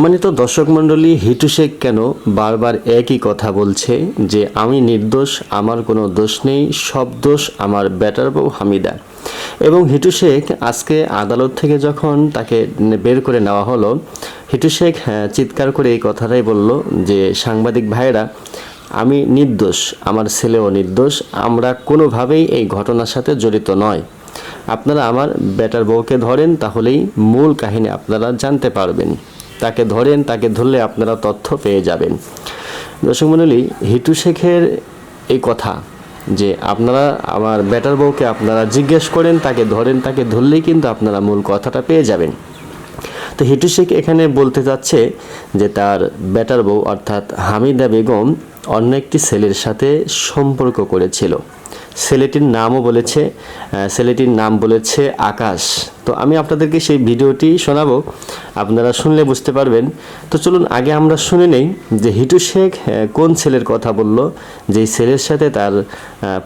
সম্মানিত দর্শক মণ্ডলী হিটু শেখ কেন বারবার একই কথা বলছে যে আমি নির্দোষ আমার কোনো দোষ নেই সব দোষ আমার বেটার বউ হামিদা এবং হিটু শেখ আজকে আদালত থেকে যখন তাকে বের করে নেওয়া হলো হিটু শেখ হ্যাঁ, চিৎকার করে এই কথাটাই বলল যে সাংবাদিক ভাইরা আমি নির্দোষ আমার ছেলেও নির্দোষ আমরা কোনোভাবেই এই ঘটনার সাথে জড়িত নয়। আপনারা আমার ব্যাটার বউকে ধরেন তাহলেই মূল কাহিনী আপনারা জানতে পারবেন। তাকে ধরেন, তাকে ধরলে আপনারা তথ্য পেয়ে যাবেন। দর্শক মণ্ডলী হিটু শেখের এই কথা যে আপনারা আমার বেটার বউকে আপনারা জিজ্ঞেস করেন, তাকে ধরেন, তাকে ধরলেই কিন্তু আপনারা মূল কথাটা পেয়ে যাবেন। তো হিটু শেখ এখানে বলতে চাচ্ছে যে তার বেটার বউ অর্থাৎ হামিদা বেগম অন্য একটি ছেলের সাথে সম্পর্ক করেছিল। ছেলেটির নামও বলেছে ছেলেটির নাম বলেছে আকাশ। তো আমি আপনাদেরকে সেই ভিডিওটি শোনাবো, আপনারা শুনলে বুঝতে পারবেন। তো চলুন, আগে আমরা শুনে নেই যে হিটু শেখ কোন ছেলের কথা বলল, যেই ছেলের সাথে তার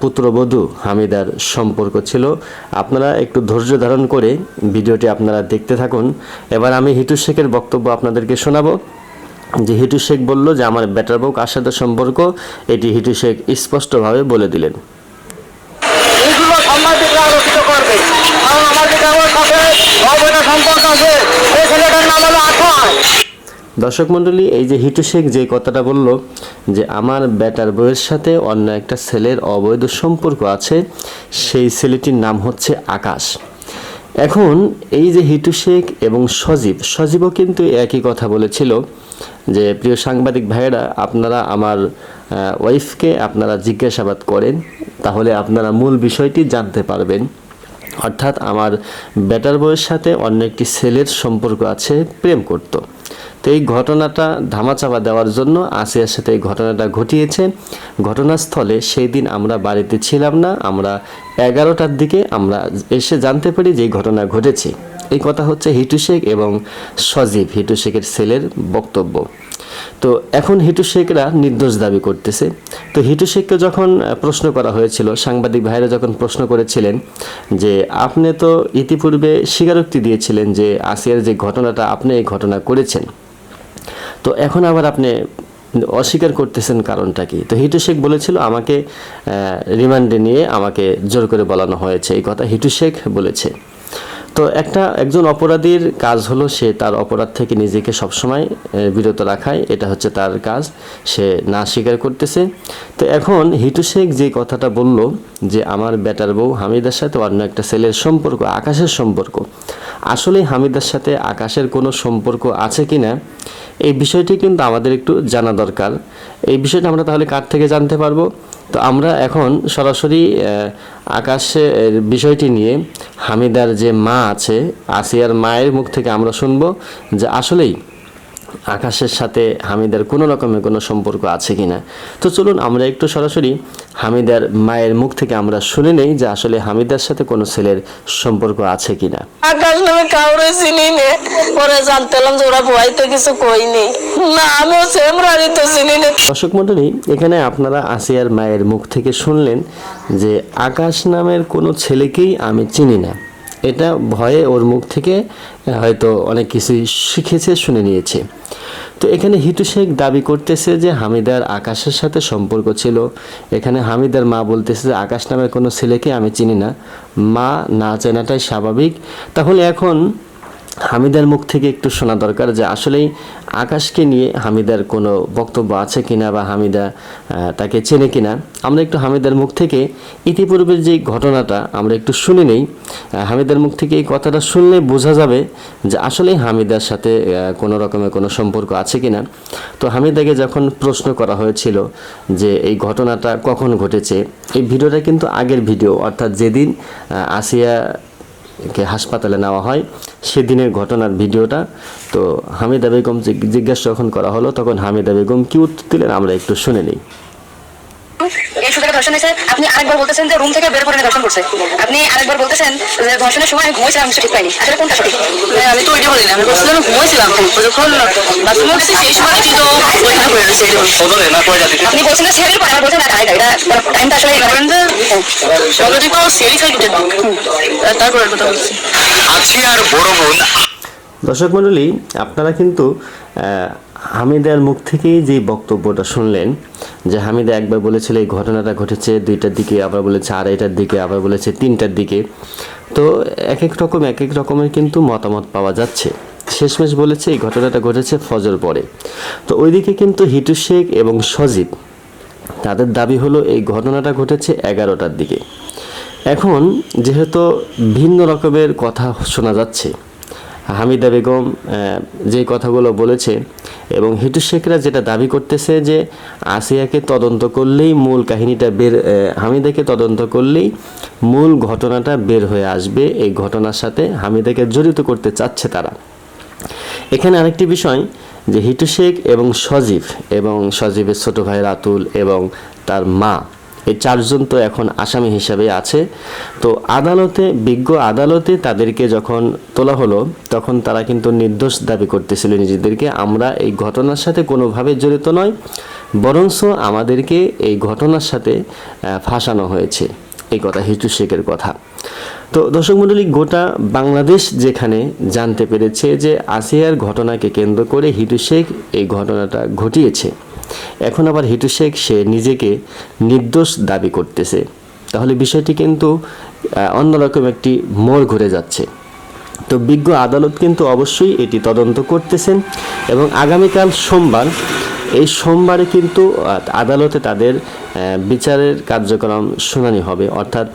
পুত্রবধূ হামিদার সম্পর্ক ছিল। আপনারা একটু ধৈর্য ধারণ করে ভিডিওটি আপনারা দেখতে থাকুন। এবার আমি হিটু শেখের বক্তব্য আপনাদেরকে শোনাবো। যে হিটু শেখ বলল যে, আমার বেটার বউ কার সাথে সম্পর্ক? এটি হিটু শেখ স্পষ্টভাবে বলে দিলেন। দর্শক মণ্ডলী, এই যে হিটু শেখ যে কথাটা বলল যে আমার বেটার বউয়ের সাথে অন্য একটা ছেলের অবৈধ সম্পর্ক আছে, সেই ছেলেটির নাম হচ্ছে আকাশ। এখন এই যে হিটু শেখ এবং সজীব, সজীবও কিন্তু একই কথা বলেছিল যে, প্রিয় সাংবাদিক ভাইয়েরা, আপনারা আমার ওয়াইফকে আপনারা জিজ্ঞাসাবাদ করেন, তাহলে আপনারা মূল বিষয়টি জানতে পারবেন। অর্থাৎ আমার বেটার বউয়ের সাথে অন্য একটি ছেলের সম্পর্ক আছে, প্রেম করত। তো এই ঘটনাটা ধামাচাপা দেওয়ার জন্য আসিয়ার সাথে এই ঘটনাটা ঘটিয়েছে। ঘটনাস্থলে সেই দিন আমরা বাড়িতে ছিলাম না, আমরা এগারোটার দিকে আমরা এসে জানতে পারি যে এই ঘটনা ঘটেছে। এই কথা হচ্ছে হিটু শেখ এবং সজীব, হিটু শেখের ছেলের বক্তব্য। তো এখন হিটু শেখরা নির্দোষ দাবি করতেছে। তো হিটু শেখকে যখন প্রশ্ন করা হয়েছিল, সাংবাদিক ভাইরা যখন প্রশ্ন করেছিলেন যে, আপনি তো ইতিপূর্বে স্বীকারোক্তি দিয়েছিলেন যে, আসিয়ার যে ঘটনাটা আপনি এই ঘটনা করেছেন। তো এখন আবার আপনি অস্বীকার করতেছেন কারণটা কি? তো হিটু শেখ বলেছিল, আমাকে রিমান্ডে নিয়ে আমাকে জোর করে বলানো হয়েছে। এই কথা হিটু শেখ বলেছে। তো একটা একজন অপরাধীর কাজ হলো সে তার অপরাধ থেকে নিজেকে সবসময় বিরত রাখায়। এটা হচ্ছে তার কাজ। সে না স্বীকার করতেছে। তো এখন হিটু শেখ যে কথাটা বলল যে, আমার বেটার বউ হামিদার সাথে অন্য একটা ছেলের সম্পর্ক, আকাশের সম্পর্ক। আসলে হামিদার সাথে আকাশের কোনো সম্পর্ক আছে কি না এই বিষয়টি কিন্তু আমাদের একটু জানা দরকার। এই বিষয়টা আমরা তাহলে কার থেকে জানতে পারব? তো আমরা এখন সরাসরি আকাশের বিষয়টি নিয়ে হামিদার যে মা আছে, আসিয়ার মায়ের মুখ থেকে আমরা শুনব যে আসলেই আকাশের সাথে হামিদার কোনো রকমের কোনো সম্পর্ক আছে কিনা? তো চলুন আমরা একটু সরাসরি হামিদার মায়ের মুখ থেকে আমরা শুনে নেই যে আসলে হামিদার সাথে কোনো ছেলের সম্পর্ক আছে কিনা। আকাশ নামে কাউরে চিনি নে পরে জানতাম যে ওরা ভয়তে কিছু কইনি না আমিও সেমরারি তো চিনি নে। দর্শক মণ্ডলী এখানে আপনারা আসিয়ার মায়ের মুখ থেকে শুনলেন যে আকাশ নামের কোনো ছেলেকেই আমি চিনি না। এটা ভয়ে ওর মুখ থেকে হয়তো অনেক কিছুই শিখেছে, শুনে নিয়েছে। তো এখানে হিটু শেখ দাবি করতেছে যে হামিদার আকাশের সাথে সম্পর্ক ছিল। এখানে হামিদার মা বলতেছে যে আকাশ নামের কোনো ছেলেকে আমি চিনি না। মা না চেনাটাই স্বাভাবিক। তাহলে এখন হামিদার মুখ থেকে একটু শোনা দরকার যে আসলেই আকাশকে নিয়ে হামিদার কোনো বক্তব্য আছে কিনা বা হামিদা তাকে চেনে কিনা, আমরা একটু হামিদার মুখ থেকে ইতিপূর্বের যে ঘটনাটা আমরা একটু শুনে নেই। হামিদার মুখ থেকে এই কথাটা শুনলে বোঝা যাবে যে আসলেই হামিদার সাথে কোনো রকমের কোনো সম্পর্ক আছে কিনা। তো হামিদাকে যখন প্রশ্ন করা হয়েছিল যে এই ঘটনাটা কখন ঘটেছে, এই ভিডিওটা কিন্তু আগের ভিডিও, অর্থাৎ যেদিন আসিয়া কে হাসপাতালে নেওয়া হয়, সেদিনের ঘটনার ভিডিওটা। তো হামিদা বেগম জিজ্ঞাসা যখন করা হলো, তখন হামিদা বেগম কি উত্তর দিলেন, আমরা একটু শুনে নিই। ধর্ষণ হয়েছে আপনি আরেকবার বলতেছেন যে রুম থেকে বের করে ধর্ষণ করছে। আপনি আরেকবার বলতেছেন যে ধর্ষণের সময় আমি ঘুমাইছিলাম আমি ঠিক পাইনি। আসলে কোনটা সঠিক? হ্যাঁ, আমি তো ওইটা বলি না আমি বলছিলাম ঘুমাইছিলাম। যখন বাথরুমে সেই সময় দেখি তো ওইখানে পড়ে রয়েছে। এই যে। আপনি বলছেন ছেড়ে পরে আবার বলছেন না এটা টাইমটা আসলে যে তো সেরি তারপরে কথা বলছি। আসিয়ার বড় বোন দর্শক মণ্ডলী আপনারা কিন্তু হামিদার মুখ থেকেই যে বক্তব্যটা শুনলেন, যে হামিদা একবার বলেছিল এই ঘটনাটা ঘটেছে, দুইটার দিকে, আবার বলেছে আড়াইটার দিকে, আবার বলেছে তিনটার দিকে। তো এক এক রকম এক এক রকমের কিন্তু মতামত পাওয়া যাচ্ছে। শেষমেশ বলেছে এই ঘটনাটা ঘটেছে ফজর পরে। তো ওইদিকে কিন্তু হিটু শেখ এবং সজীব, তাদের দাবি হলো এই ঘটনাটা ঘটেছে এগারোটার দিকে। এখন যেহেতু ভিন্ন রকমের কথা শোনা যাচ্ছে হামিদা বেগম যে কথাগুলো বলেছে এবং হিটু শেখরা যেটা দাবি করতেছে যে আসিয়াকে তদন্ত করলেই মূল কাহিনীটা বের হামিদাকে তদন্ত করলেই মূল ঘটনাটা বের হয়ে আসবে। এই ঘটনার সাথে হামিদাকে জড়িত করতে চাচ্ছে তারা। এখানে আরেকটি বিষয় যে হিটু শেখ এবং সজীব এবং সজীবের ছোট ভাই রাতুল এবং তার মা এই চারজন তো এখন আসামি হিসাবে আছে। তো আদালতে, বিজ্ঞ আদালতে তাদেরকে যখন তোলা হলো, তখন তারা কিন্তু নির্দোষ দাবি করতেছিল নিজেদেরকে, আমরা এই ঘটনার সাথে কোনোভাবে জড়িত নয় বরঞ্চ আমাদেরকে এই ঘটনার সাথে ফাঁসানো হয়েছে। এই কথা হিটু শেখের কথা। তো দর্শক মণ্ডলী, গোটা বাংলাদেশ যেখানে জানতে পেরেছে যে, আসিয়ার ঘটনাকে কেন্দ্র করে হিটু শেখ এই ঘটনাটা ঘটিয়েছে। এখন আবার হিটু শেখ, সে নিজেকে নির্দোষ দাবি করতেছে। তাহলে বিষয়টি কিন্তু অন্যরকম একটি মোড় ঘুরে যাচ্ছে। তো বিজ্ঞ আদালত কিন্তু অবশ্যই এটি তদন্ত করতেছেন এবং আগামীকাল সোমবার এই সোমবারে কিন্তু আদালতে তাদের বিচারের কার্যক্রম শুনানি হবে। অর্থাৎ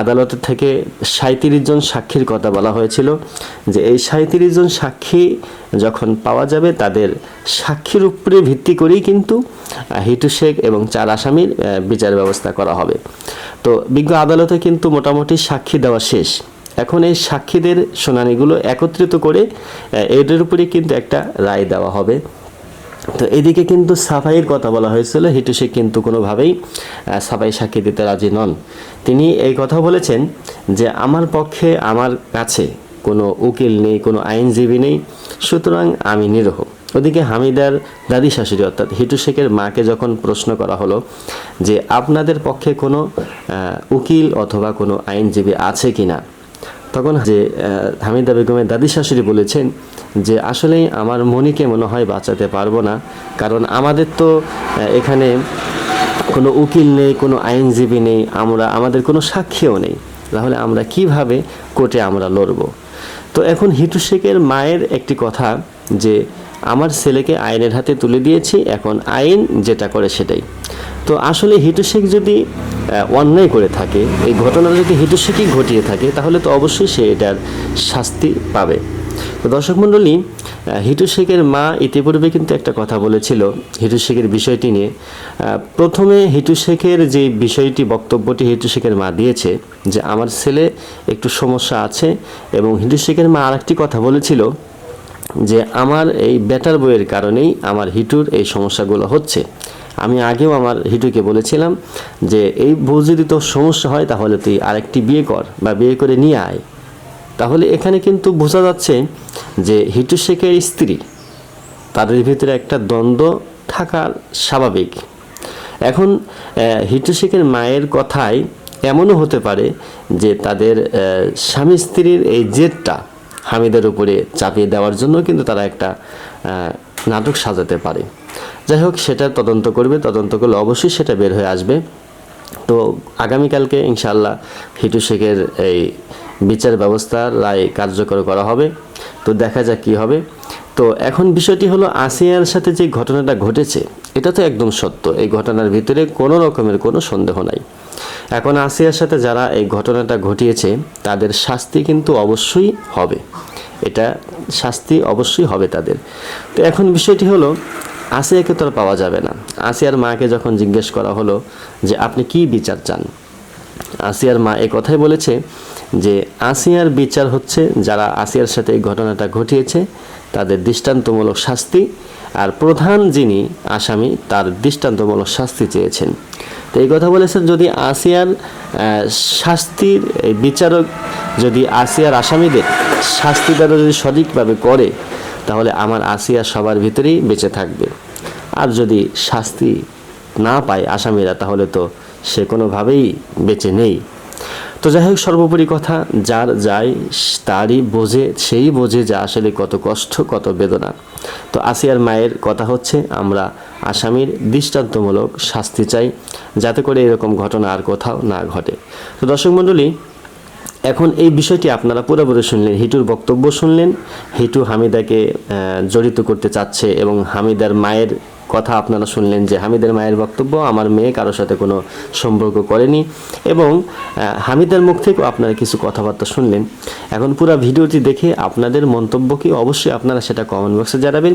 আদালতের থেকে সাঁত্রিশ জন সাক্ষীর কথা বলা হয়েছিল যে এই সাঁত্রিশ জন সাক্ষী যখন পাওয়া যাবে, তাদের সাক্ষীর উপরে ভিত্তি করেই কিন্তু হিটু শেখ এবং চার আসামির বিচার ব্যবস্থা করা হবে। তো বিজ্ঞ আদালতে কিন্তু মোটামুটি সাক্ষী দেওয়া শেষ। এখন এই সাক্ষীদের শুনানিগুলো একত্রিত করে এদের উপরে কিন্তু একটা রায় দেওয়া হবে। তো এদিকে কিন্তু সাফাইয়ের কথা বলা হয়েছিল, হিটু শেখ কিন্তু কোনোভাবেই সাফাই সাক্ষী দিতে রাজি নন। তিনি এই কথা বলেছেন যে, আমার পক্ষে আমার কাছে কোনো উকিল নেই, কোনো আইনজীবী নেই, সুতরাং আমি নিরহ। ওদিকে হামিদার দাদি শাশুড়ি, অর্থাৎ হিটু শেখের মাকে যখন প্রশ্ন করা হলো যে, আপনাদের পক্ষে কোনো উকিল অথবা কোনো আইনজীবী আছে কিনা? তখন যে হামিদা বেগমের দাদি শাশুড়ি বলেছেন যে আসলেই আমার মনিকে মনে হয় বাঁচাতে পারব না। কারণ আমাদের তো এখানে কোনো উকিল নেই, কোনো আইনজীবী নেই, আমরা, আমাদের কোনো সাক্ষীও নেই। তাহলে আমরা কীভাবে কোর্টে আমরা লড়ব? তো এখন হিটু শেখের মায়ের একটি কথা যে, আমার ছেলেকে আইনের হাতে তুলে দিয়েছি, এখন আইন যেটা করে সেটাই। তো আসলে হিটু শেখ যদি অন্যায় করে থাকে, এই ঘটনাটা যদি হিটু শেখই ঘটিয়ে থাকে, তাহলে তো অবশ্যই সে এটার শাস্তি পাবে। তো দর্শক মণ্ডলী হিটু শেখের মা ইতিপূর্বে কিন্তু একটা কথা বলেছিল, হিটু শেখের বিষয়টি নিয়ে। প্রথমে হিটু শেখের যে বিষয়টি, বক্তব্যটি হিটু শেখের মা দিয়েছে, যে আমার ছেলে একটু সমস্যা আছে এবং হিটু শেখের মা আরেকটি কথা বলেছিল, যে আমার এই বেটার বইয়ের কারণেই আমার হিটুর এই সমস্যাগুলো হচ্ছে। আমি আগেও আমার হিটুকে বলেছিলাম যে, এই বউ যদি তোর সমস্যা হয় তাহলে তুই আরেকটি বিয়ে কর বা বিয়ে করে নিয়ে আয়। তাহলে এখানে কিন্তু বোঝা যাচ্ছে যে হিটু শেখের স্ত্রী, তাদের ভিতরে একটা দ্বন্দ্ব থাকা স্বাভাবিক। এখন হিটু শেখের মায়ের কথায় এমনও হতে পারে যে তাদের স্বামী স্ত্রীর এই জেদটা হামিদের উপরে চাপিয়ে দেওয়ার জন্য কিন্তু তারা একটা নাটক সাজাতে পারে। যাই হোক, সেটা তদন্ত করবে, তদন্ত করলে অবশ্যই সেটা বের হয়ে আসবে। তো আগামীকালকে ইনশাল্লাহ হিটু শেখের এই বিচার ব্যবস্থার রায় কার্যকর করা হবে। তো দেখা যাক কী হবে। তো এখন বিষয়টি হলো আসিয়ার সাথে যে ঘটনাটা ঘটেছে, এটা তো একদম সত্য। এই ঘটনার ভিতরে কোনো রকমের কোনো সন্দেহ নাই। এখন আসিয়ার সাথে যারা এই ঘটনাটা ঘটিয়েছে, তাদের শাস্তি কিন্তু অবশ্যই হবে। এটা শাস্তি অবশ্যই হবে তাদের। তো এখন বিষয়টি হলো, আসিয়াকে তো আর পাওয়া যাবে না। আসিয়ার মাকে যখন জিজ্ঞেস করা হলো যে, আপনি কি বিচার চান? আসিয়ার মা এ কথাই বলেছে যে, আসিয়ার বিচার হচ্ছে যারা আসিয়ার সাথে এই ঘটনাটা ঘটিয়েছে, তাদের দৃষ্টান্তমূলক শাস্তি, আর প্রধান যিনি আসামি, তার দৃষ্টান্তমূলক শাস্তি চেয়েছেন। তো এই কথা বলেছেন, যদি আসিয়ার শাস্তির বিচারক যদি আসিয়ার আসামিদের শাস্তি দ্বারা যদি সঠিকভাবে করে, তাহলে আমার আসিয়া সবার ভিতরেই বেঁচে থাকবে। আর যদি শাস্তি না পায় আসামিরা, তাহলে তো সে কোনোভাবেই বেঁচে নেই। তো যাই হোক সর্বোপরি কথা, যার যায় তারই বোঝে, সেই বোঝে যে আসলে কত কষ্ট, কত বেদনা। তো আসিয়ার মায়ের কথা হচ্ছে, আমরা আসামির দৃষ্টান্তমূলক শাস্তি চাই, যাতে করে এরকম ঘটনা আর কোথাও না ঘটে। তো দর্শক মণ্ডলী, এখন এই বিষয়টি আপনারা পুরোপুরি শুনলেন, হিটুর বক্তব্য শুনলেন। হিটু হামিদাকে জড়িত করতে চাচ্ছে এবং হামিদার মায়ের কথা আপনারা শুনলেন যে হামিদের মায়ের বক্তব্য, আমার মেয়ে কারও সাথে কোনো সম্পর্ক করেনি এবং হামিদের মুখ থেকেও আপনারা কিছু কথাবার্তা শুনলেন। এখন পুরো ভিডিওটি দেখে আপনাদের মন্তব্য কি? অবশ্যই আপনারা সেটা কমেন্ট বক্সে জানাবেন।